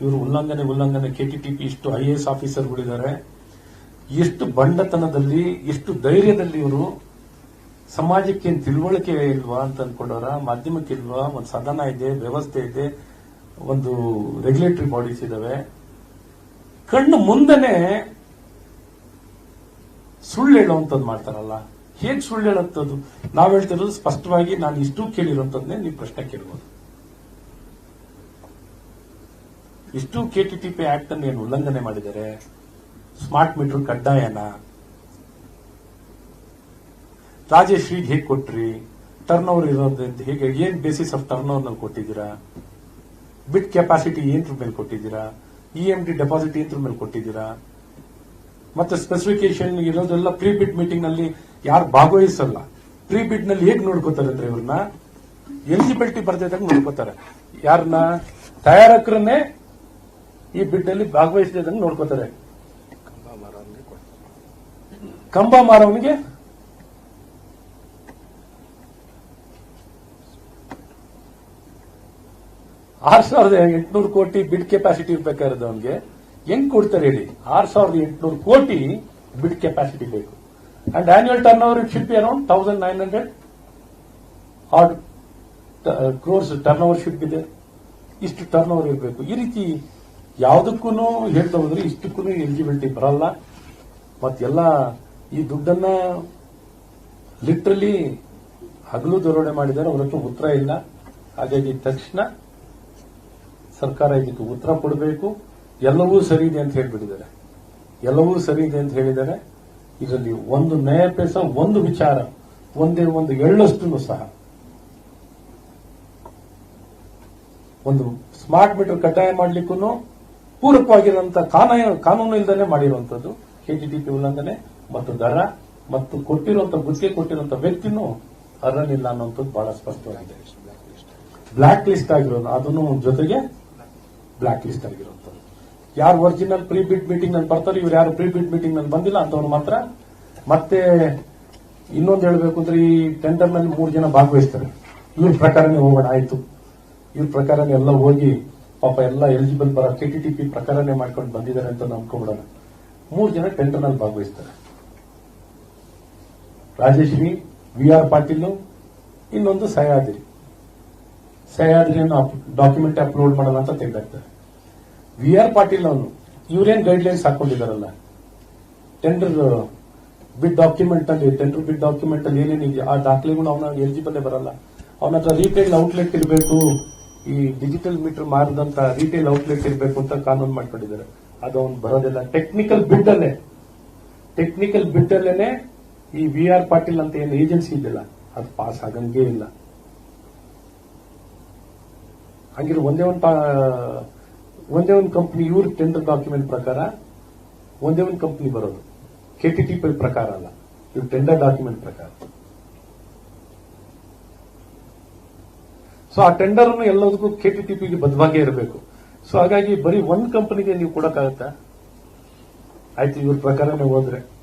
ಇವರು ಉಲ್ಲಂಘನೆ ಉಲ್ಲಂಘನೆ ಕೆಟಿಟಿಪಿ ಇಷ್ಟು ಐ ಎಸ್ ಆಫೀಸರ್ಗಳಿದ್ದಾರೆ ಎಷ್ಟು ಬಂಡತನದಲ್ಲಿ ಎಷ್ಟು ಧೈರ್ಯದಲ್ಲಿ ಇವರು ಸಮಾಜಕ್ಕೆ ಏನು ತಿಳುವಳಿಕೆ ಇಲ್ವಾ ಅಂತ ಅನ್ಕೊಂಡವರ, ಮಾಧ್ಯಮಕ್ಕೆ ಇಲ್ವಾ, ಒಂದು ಸದನ ಇದೆ, ವ್ಯವಸ್ಥೆ ಇದೆ, ಒಂದು ರೆಗ್ಯುಲೇಟರಿ ಬಾಡೀಸ್ ಇದಾವೆ. ಕಣ್ಣು ಮುಂದೆನೆ ಸುಳ್ಳು ಹೇಳುವಂಥದ್ದು ಮಾಡ್ತಾರಲ್ಲ. ಹೇಗೆ ಸುಳ್ಳು ಹೇಳುವಂಥದ್ದು? ನಾವು ಹೇಳ್ತಿರೋದು ಸ್ಪಷ್ಟವಾಗಿ ನಾನು ಇಷ್ಟು ಕೇಳಿರುವಂಥದ್ದನ್ನೇ ನೀವು ಪ್ರಶ್ನೆ ಕೇಳ್ಬೋದು. ಇಷ್ಟು ಪಿ ಆಕ್ಟ್ ಅನ್ನು ಏನು ಉಲ್ಲಂಘನೆ ಮಾಡಿದ್ದಾರೆ? Smart meter ಕಡ್ಡಾಯನ? ರಾಜೇಶ್ರೀಗೆ ಹೇಗೆ ಕೊಟ್ರಿ? ಟರ್ನ್ ಓವರ್ ಇರೋದ್ರಿಂದ ಹೇಗೆ? ಏನ್ ಬೇಸಿಸ್ ಆಫ್ ಟರ್ನ್ ಓವರ್ನಲ್ಲಿ ಕೊಟ್ಟಿದ್ದೀರಾ? ಬಿಟ್ ಕೆಪಾಸಿಟಿ ಏನ್ರ ಮೇಲೆ ಕೊಟ್ಟಿದ್ದೀರಾ? ಇ ಎಂ ಡಿ ಡೆಪಾಸಿಟ್ ಏನ್ರ ಮೇಲೆ ಕೊಟ್ಟಿದ್ದೀರಾ? ಮತ್ತೆ ಸ್ಪೆಸಿಫಿಕೇಶನ್ ಇರೋದೆಲ್ಲ ಪ್ರೀ ಬಿಡ್ ಮೀಟಿಂಗ್ನಲ್ಲಿ ಯಾರು ಭಾಗವಹಿಸಲ್ಲ. ಪ್ರೀ ಬಿಡ್ನಲ್ಲಿ ಹೇಗೆ ನೋಡ್ಕೋತಾರೆ ಅಂದ್ರೆ ಇವ್ರನ್ನ? ಎಲಿಜಿಬಿಲಿಟಿ ಬರ್ತಿದ್ದಾಗ ನೋಡ್ಕೋತಾರೆ. ಯಾರನ್ನ ತಯಾರಕರನ್ನೇ ಈ ಬಿಡ್ ಅಲ್ಲಿ ಭಾಗವಹಿಸದಂಗೆ ನೋಡ್ಕೋತಾರೆ. ಕಂಬ ಮಾರವನಿಗೆ ಆರ್ ಸಾವಿರದ ಎಂಟುನೂರು ಕೋಟಿ ಬಿಡ್ ಕೆಪಾಸಿಟಿ ಇರ್ಬೇಕಾಗಿರೋದು ಅವನಿಗೆ. ಹೆಂಗ್ ಕೊಡ್ತಾರೆ ಹೇಳಿ? ಆರ್ ಸಾವಿರದ ಎಂಟುನೂರು ಕೋಟಿ ಬಿಡ್ ಕೆಪಾಸಿಟಿ ಬೇಕು. And annual turnover it ship around thousand nine hundred odd crores turnover ship ಇದೆ ಇಷ್ಟು ಟರ್ನ್ ಓವರ್ ಇರಬೇಕು. ಈ ರೀತಿ ಯಾವುದಕ್ಕೂ ಹೇಳ್ತಾ ಹೋದ್ರೆ ಇಷ್ಟಕ್ಕೂ ಎಲಿಜಿಬಿಲಿಟಿ ಬರಲ್ಲ ಮತ್ತೆಲ್ಲ ಈ ದುಡ್ಡನ್ನ ಲಿಟ್ರಲಿ ಹಗಲು ಧೋರಣೆ ಮಾಡಿದ್ದಾರೆ. ಅವರಷ್ಟು ಉತ್ತರ ಇಲ್ಲ. ಹಾಗಾಗಿ ತಕ್ಷಣ ಸರ್ಕಾರ ಇದಕ್ಕೆ ಉತ್ತರ ಕೊಡಬೇಕು. ಎಲ್ಲವೂ ಸರಿ ಇದೆ ಅಂತ ಹೇಳ್ಬಿಟ್ಟಿದ್ದಾರೆ. ಎಲ್ಲವೂ ಸರಿ ಇದೆ ಅಂತ ಹೇಳಿದ್ದಾರೆ. ಇದರಲ್ಲಿ ಒಂದು ನಯ ಪೇಸ ಒಂದು ವಿಚಾರ, ಒಂದೇ ಒಂದು ಎಳ್ಳಷ್ಟು ಸಹ. ಒಂದು ಸ್ಮಾರ್ಟ್ ಮೀಟರ್ ಕಡ್ಡಾಯ ಮಾಡ್ಲಿಕ್ಕೂ ಪೂರಕವಾಗಿರುವಂತಹ ಕಾನೂನು ಕಾನೂನು ಇಲ್ದೇ ಮಾಡಿರುವಂತದ್ದು ಕೆಜಿಟಿಪಿ ಉಲ್ಲಂಘನೆ ಮತ್ತು ದರ ಮತ್ತು ಕೊಟ್ಟಿರುವಂತಹ ಗುತ್ತಿಗೆ ಕೊಟ್ಟಿರುವಂತಹ ವ್ಯಕ್ತಿನೂ ಅರ್ಹನಿಲ್ಲ ಅನ್ನುವಂಥದ್ದು ಬಹಳ ಸ್ಪಷ್ಟವಾಗಿದೆ. ಬ್ಲಾಕ್ ಲಿಸ್ಟ್ ಆಗಿರೋದು, ಅದನ್ನು ಜೊತೆಗೆ ಬ್ಲಾಕ್ ಲಿಸ್ಟ್ ಆಗಿರುವಂತದ್ದು ಯಾರು ಒರಿಜಿನಲ್ ಪ್ರೀ ಬಿಡ್ ಮೀಟಿಂಗ್ನಲ್ಲಿ ಬರ್ತಾರೆ, ಇವ್ರು ಯಾರು ಪ್ರೀ ಬಿಡ್ ಮೀಟಿಂಗ್ನಲ್ಲಿ ಬಂದಿಲ್ಲ ಅಂತವ್ರು ಮಾತ್ರ ಮತ್ತೆ ಇನ್ನೊಂದು ಹೇಳಬೇಕು ಅಂದ್ರೆ ಈ ಟೆಂಡರ್ನಲ್ಲಿ ಮೂರು ಜನ ಭಾಗವಹಿಸ್ತಾರೆ. ಇವ್ರ ಪ್ರಕಾರನೇ ಹೋಗೋಣ, ಆಯ್ತು. ಇವ್ರ ಪ್ರಕಾರನೇ ಎಲ್ಲ ಹೋಗಿ ಪಾಪ ಎಲ್ಲ ಎಲಿಜಿಬಲ್ ಬರೋ ಕೆಟಿಟಿಪಿ ಪ್ರಕಾರನೇ ಮಾಡ್ಕೊಂಡು ಬಂದಿದ್ದಾರೆ ಅಂತ ನಂಬ್ಕೊಂಡ್ಬಿಡೋಣ. ಮೂರು ಜನ ಟೆಂಡರ್ನಲ್ಲಿ ಭಾಗವಹಿಸ್ತಾರೆ. ರಾಜಶ್ರೀ ವಿ ಆರ್ ಪಾಟೀಲ್, ಇನ್ನೊಂದು ಸಹ್ಯಾದ್ರಿ. ಸಹ್ಯಾದ್ರಿಯನ್ನು ಡಾಕ್ಯುಮೆಂಟ್ ಅಪ್ಲೋಡ್ ಮಾಡಲ್ಲ ಅಂತ ತೆಗೆದಾಕ್ತಾರೆ. ವಿ ಆರ್ ಪಾಟೀಲ್ ಅವನು, ಇವರೇನ್ guidelines tender bid document ಅಲ್ಲಿ ಟೆಂಡರ್ ಬಿಡ್ ಡಾಕ್ಯುಮೆಂಟ್ ಅಲ್ಲಿ ಏನೇನಿದೆ, ಆ ದಾಖಲೆಗಳು ಅವನ ಎಲಿಜಿಬಲ್ ಬರಲ್ಲ. ಅವನ ಹತ್ರ ರಿಟೇಲ್ ಔಟ್ಲೆಟ್ ಇರಬೇಕು ಈ ಡಿಜಿಟಲ್ ಮೀಟರ್ ಮಾರದಂತ ರಿಟೇಲ್ ಔಟ್ಲೆಟ್ ಇರಬೇಕು ಅಂತ ಕಾನೂನು ಮಾಡ್ಕೊಂಡಿದ್ದಾರೆ. ಅದು ಅವ್ನು ಬರೋದಿಲ್ಲ. ಟೆಕ್ನಿಕಲ್ ಬಿಡ್ ಅಲ್ಲೇ ಟೆಕ್ನಿಕಲ್ ಬಿಡ್ ಅಲ್ಲೇನೆ ಈ ವಿ ಆರ್ ಪಾಟೀಲ್ ಅಂತ ಏನು ಏಜೆನ್ಸಿ ಇದೆಯಲ್ಲ ಅದು ಪಾಸ್ ಆಗಂಗೆ ಇಲ್ಲ. ಹಂಗಿರೋ ಒಂದೇ ಒಂದು ಒಂದೇ ಒಂದು ಕಂಪ್ನಿ ಇವ್ರ ಟೆಂಡರ್ ಡಾಕ್ಯುಮೆಂಟ್ ಪ್ರಕಾರ ಒಂದೇ ಒಂದು ಕಂಪ್ನಿ ಬರೋದು. ಕೆಟಿಟಿಪಿ ಪ್ರಕಾರ ಅಲ್ಲ. ಇವ್ರ ಟೆಂಡರ್ ಡಾಕ್ಯುಮೆಂಟ್ ಪ್ರಕಾರ. ಸೊ ಆ ಟೆಂಡರ್ ಎಲ್ಲದಕ್ಕೂ ಕೆಟಿಟಿಪಿಗೆ ಬದ್ಧವಾಗಿ ಇರಬೇಕು. ಸೊ ಹಾಗಾಗಿ ಬರೀ ಒಂದ್ ಕಂಪನಿಗೆ ನೀವು ಕೊಡಕ್ಕಾಗತ್ತಾ? ಆಯ್ತು, ಇವ್ರ ಪ್ರಕಾರನೇ ಹೋದ್ರೆ.